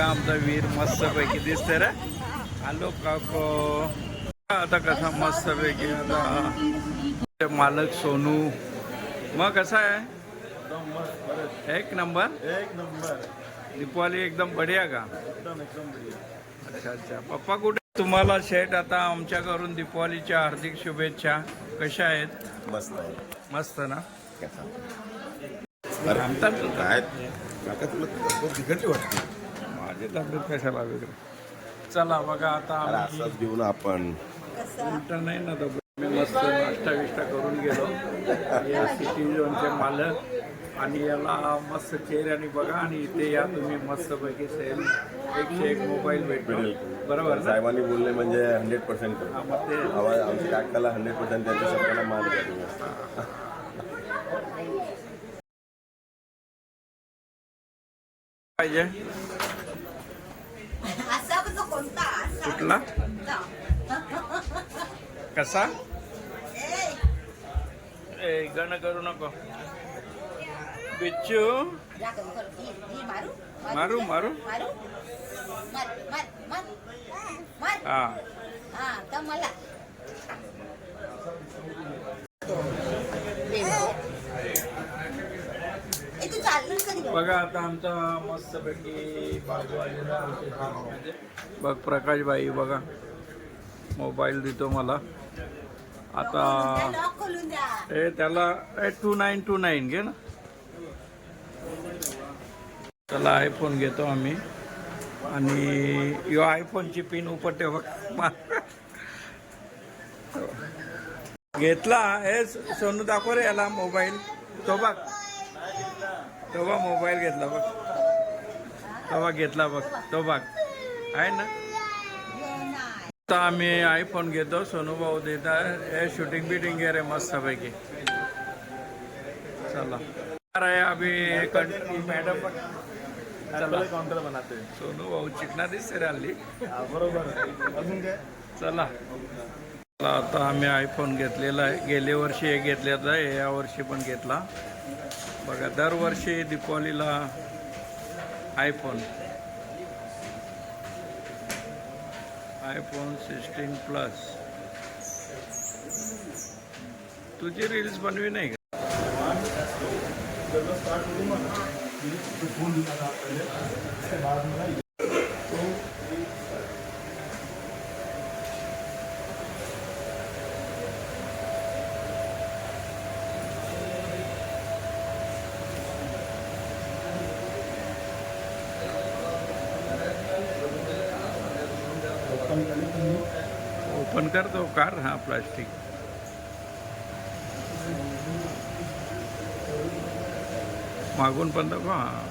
बघा आमचा वीर मस्त पैकी दिसते रे आलो काको. आता कसा मस्त पैकी मालक सोनू. मग कसा आहे? एक नंबर? एक नंबर. दीपावली एकदम बढिया का? एकदम एकदम बढ़िया. अच्छा अच्छा. पप्पा कुठे? तुम्हाला शेट आता आमच्याकडून दीपावलीच्या हार्दिक शुभेच्छा. कशा आहेत? मस्त आहे. मस्त ना? काय तुला बिघडली वाटते. माझी तब्येत कशाला वेगळं चला बघा आता आम्ही असंच घेऊ ना आपण उलटा नाही ना तब्येत मी मस्त नाश्ता विष्टा करून गेलो. या सिटी झोनचे मालक. आणि याला मस्त आणि बघा आणि इथे या तुम्ही मस्त पैकी सेल एकशे एक मोबाईल भेटतो. बरोबर ना? साहेबांनी बोलले म्हणजे हंड्रेड पर्सेंट हा, मग ते. आवाज आमच्या काकाला हंड्रेड पर्सेंट त्यांच्या शब्दाला मान द्या तुम्ही पाहिजे. असा कुठला कोणता? कसा ए, ए गण करू नको बिच्चू जा करू, करू. ही- ही मारू मारू मारू मारू मार मार मार मार हा बघा आता आमचा मस्त पैकी बाजू आलेला आहे बघ प्रकाश भाई बघा. मोबाईल देतो मला. आता ए त्याला A two nine two nine घे ना. त्याला आयफोन घेतो आम्ही. आणि यो आयफोनची पिन उपर ठेव घेतला हे सोनू दाखव रे याला मोबाईल. तो बघ. तो बघ मोबाईल घेतला बघ. तो बघ घेतला बघ. तो बघ. आहे ना? आता आम्ही आयफोन घेतो. सोनू भाऊ देता हे शूटिंग बिटिंग घे रे मस्त पैकी चला अरे अभी मॅडम चला. काउंटर बनाते सोनू भाऊ चिकना दिसते रे हल्ली. बरोबर अजून काय चला. चला, आता आम्ही आयफोन घेतलेला आहे. गेल्या वर्षी हे घेतलेला आहे. या वर्षी पण घेतला. बघा दरवर्षी दीपावलीला आयफोन आयफोन सिक्स्टीन प्लस तुझी रील्स बनवी नाही का? ओपन तो कार हाँ प्लास्टिक. मागून पण दाखव हां.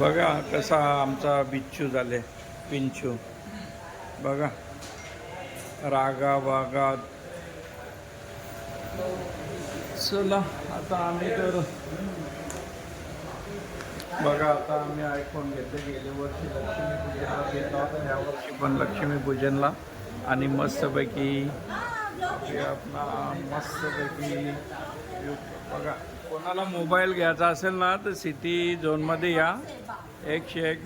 बघा कसा आमचा बिच्छू झाले पिंचू. बघा. रागा बागा चला आता आम्ही तर बघा आता आम्ही आयफोन घेतले गेल्या वर्षी लक्ष्मी पूजनला घेतला होता ह्या वर्षी पण लक्ष्मी पूजनला. आणि मस्तपैकी आपला मस्तपैकी बघा कोणाला मोबाईल घ्यायचा असेल ना तर सिटी झोनमध्ये या. एकशे एक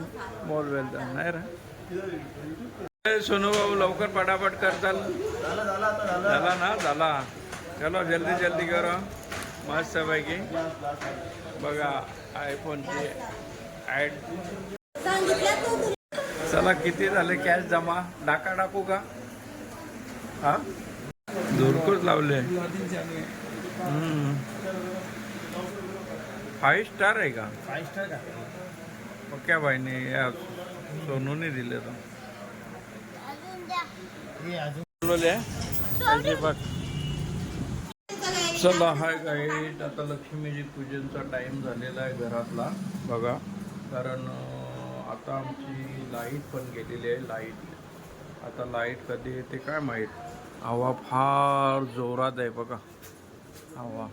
मोबाईल नाही रे? सोनू भाऊ लवकर पटापट करताल. झाला ना झाला. चलो जल्दी जल्दी करो. मस्तपैकी. बघा आयफोनची ॲड तू. चला किती झाले कॅश जमा? डाका टाकू का? हा? दुरकूच लावले. फाईव्ह स्टार आहे का? फाईव्ह स्टार का? पक्या बाईने या सोनूने दिले तर हे अजून बोलवले बघ चला हाय गाईड आता लक्ष्मीजी पूजनचा टाइम झालेला आहे घरातला. बघा. कारण आता आमची लाइट पण गेलेली आहे लाइट आता लाइट कधी येते काय माहीत? हवा फार जोरात आहे बघा. हवा?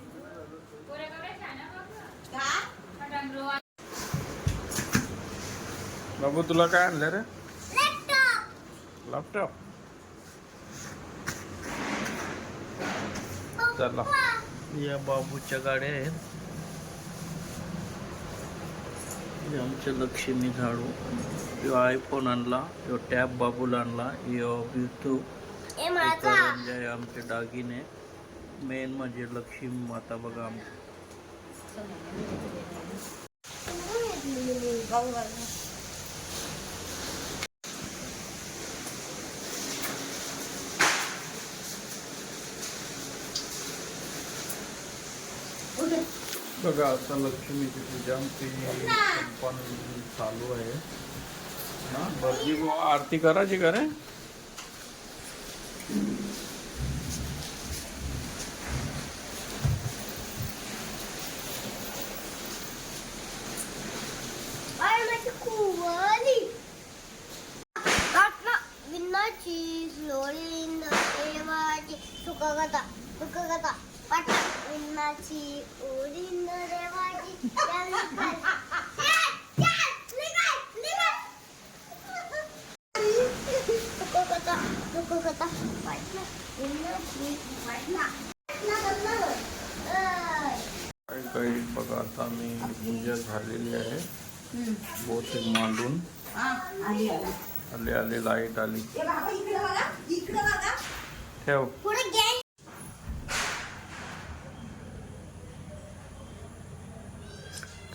बाबू तुला काय आणलं रे? लॅपटॉप चला. या बाबूच्या गाड्या आहेत. आमच्या लक्ष्मी झाडू. आयफोन आणला ह्यो टॅब बाबूला आणला माझा म्हणजे आमचे दागिने. मेन म्हणजे लक्ष्मी माता बघा आमची. बघा आता लक्ष्मीची पूजा आमची पण चालू आहे. ना बरजी आरती करायची का रे? अरे माझी कुवली. रत्न विन्नाची अय. काही काही बघा आता मी पूजा झालेली आहे. बहुतेक मांडून. आली आली लाइट आली. ठेव.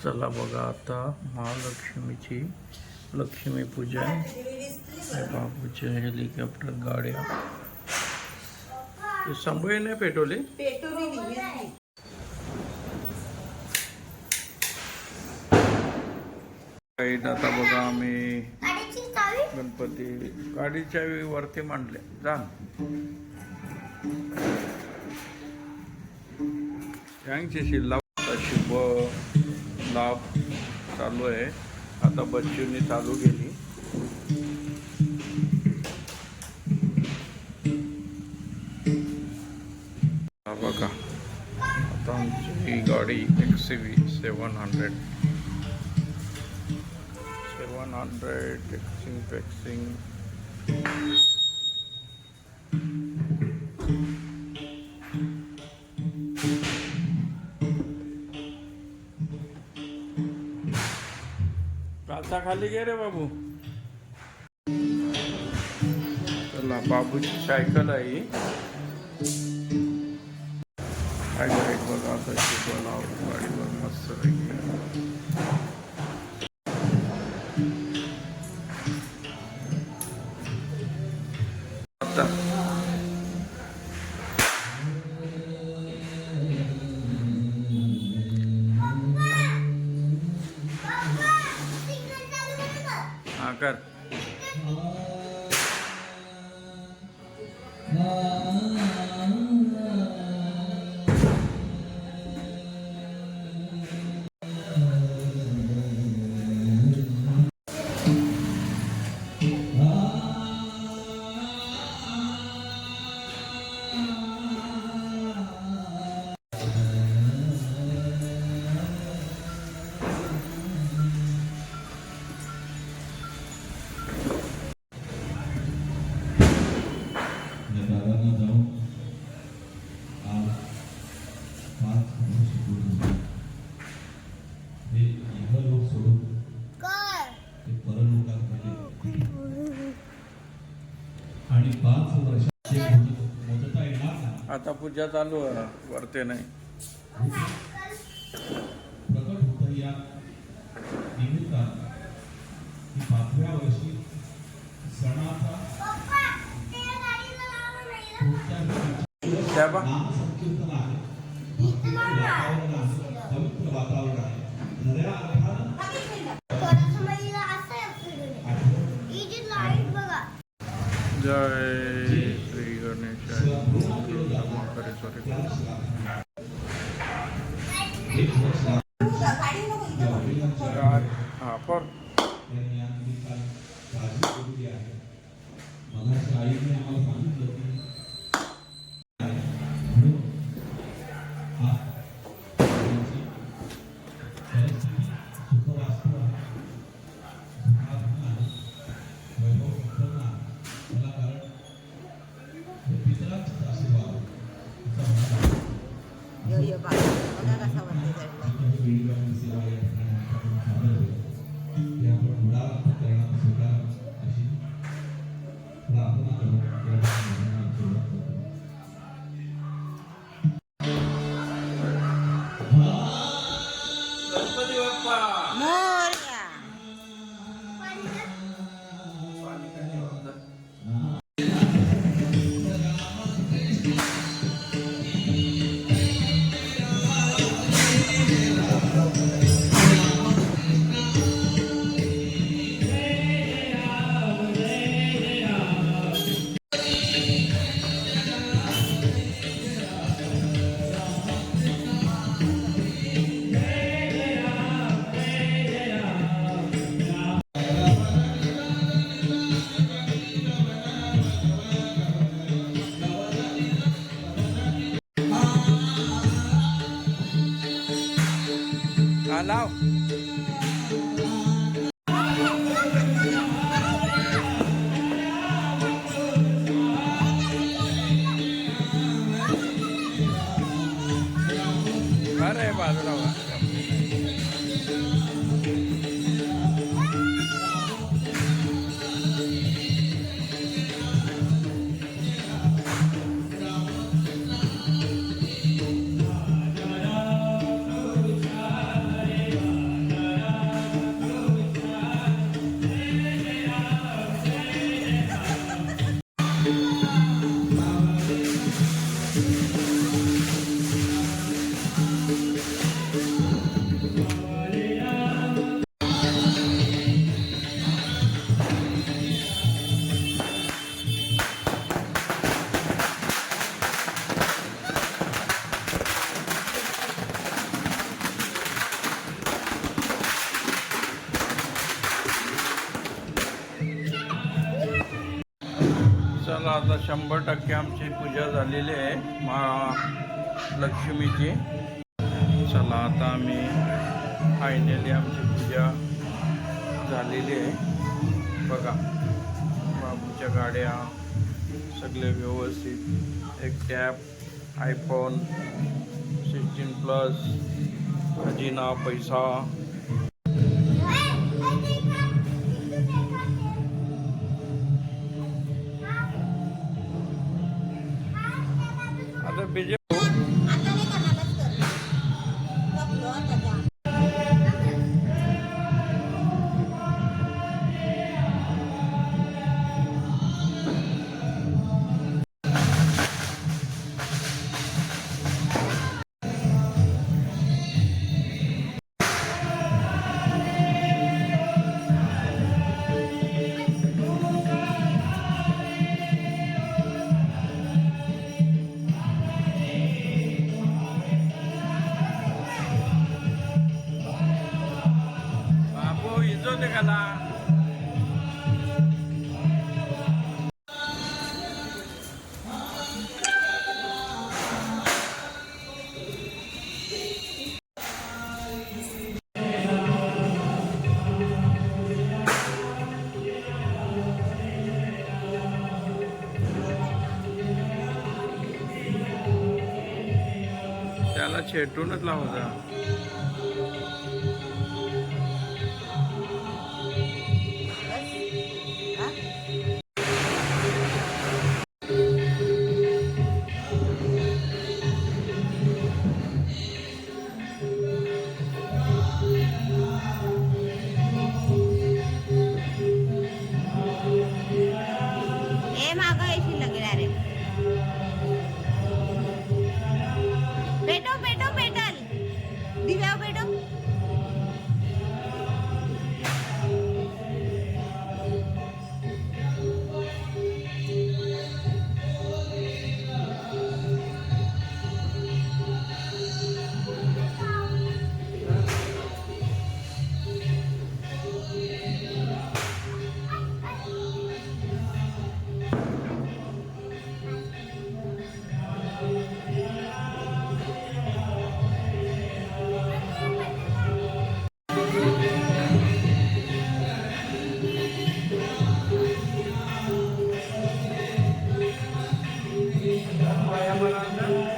चला बघा आता महालक्ष्मीची लक्ष्मी पूजन बाबूचे हेलिकॉप्टर गाड्या. हे नाही पेटवली? काही आता बघा आम्ही गणपती. गाडीच्या वरती मांडले. जा यांची शिव शुभ. लाभ चालू आहे. आता बच्चूंनी चालू केली. बघा. आता आमची ही गाडी X V seven hundred seven hundred एक्सिंग फॅक्सिंग काचा खाली गे रे बाबू. चला बाबूची सायकल आहे काय बघा आता शिकवणार गाडीवर मस्त कर आता पूजा चालू आहे. वरते नाही. प्रकट もう Mindanao. आता शंभर टक्के आमची पूजा झालेली आहे महालक्ष्मीची चला आता आम्ही फायनली आमची पूजा झालेली आहे. बघा बाबूच्या गाड्या सगळे व्यवस्थित. एक टॅप आयफोन सिक्स्टीन प्लस खजिना पैसा. त्याला छेटूनच लावता Kaya maraming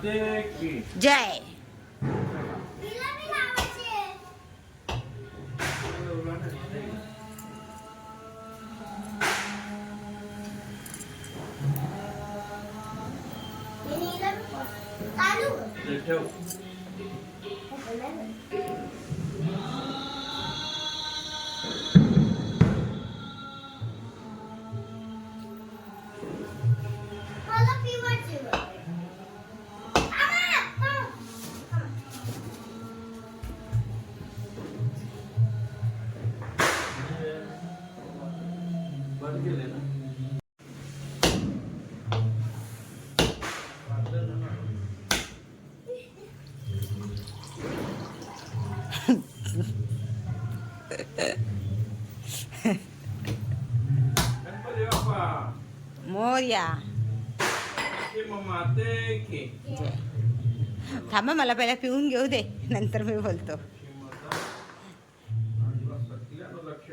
Dickie. Jay. थांबा मला पहिला पिऊन घेऊ दे. नंतर मी बोलतो. श्रीमाता आणि सगळ्यांना लक्ष